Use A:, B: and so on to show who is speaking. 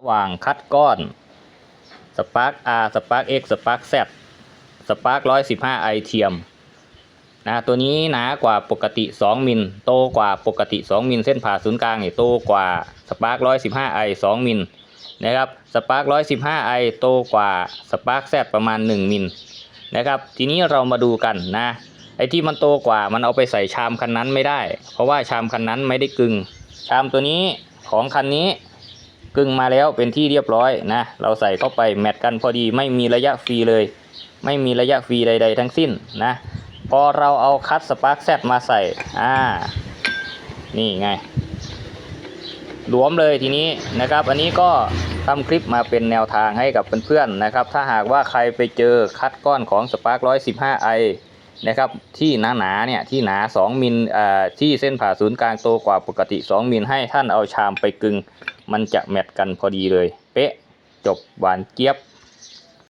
A: ระหว่างคัดก้อนสปาร์ก R สปาร์ก X สปาร์ก Z สปาร์ก115ไอเทียมนะตัวนี้หนากว่าปกติ 2 มิล โตกว่าปกติ 2 มิล เส้นผ่าศูนย์กลางเนี่ยโตกว่าสปาร์ก115ไอ2มิลนะครับสปาร์ก115ไอโตกว่าสปาร์ก Z ประมาณ 1 มิลนะครับ ทีนี้เรามาดูกันนะ ไอที่มันโตกว่ามันเอาไปใส่ชามคันนั้นไม่ได้ เพราะว่าชามคันนั้นไม่ได้กึง ชามตัวนี้ของคันนี้ กึ่งมาแล้วเป็นที่เรียบร้อยนะ เราใส่เข้าไปแมทกันพอดีไม่มีระยะฟรีเลย ไม่มีระยะฟรีใด ๆ ทั้งสิ้นนะ พอเราเอาคัตสปาร์คแซมาใส่อ่านี่ไงหลวมเลยทีนี้นะครับ อันนี้ก็ทำคลิปมาเป็นแนวทางให้กับเพื่อนๆนะครับ ถ้าหากว่าใครไปเจอคัดก้อนของสปาร์ค115 i นะครับ ที่หนาๆเนี่ยที่หนา 2มิลอ่าที่เส้นผ่าศูนย์กลางโตกว่าปกติ 2มิลให้ท่านเอาชามไปกึง มันจะแมทกันพอดีเลย เป๊ะ จบหวานเจี๊ยบ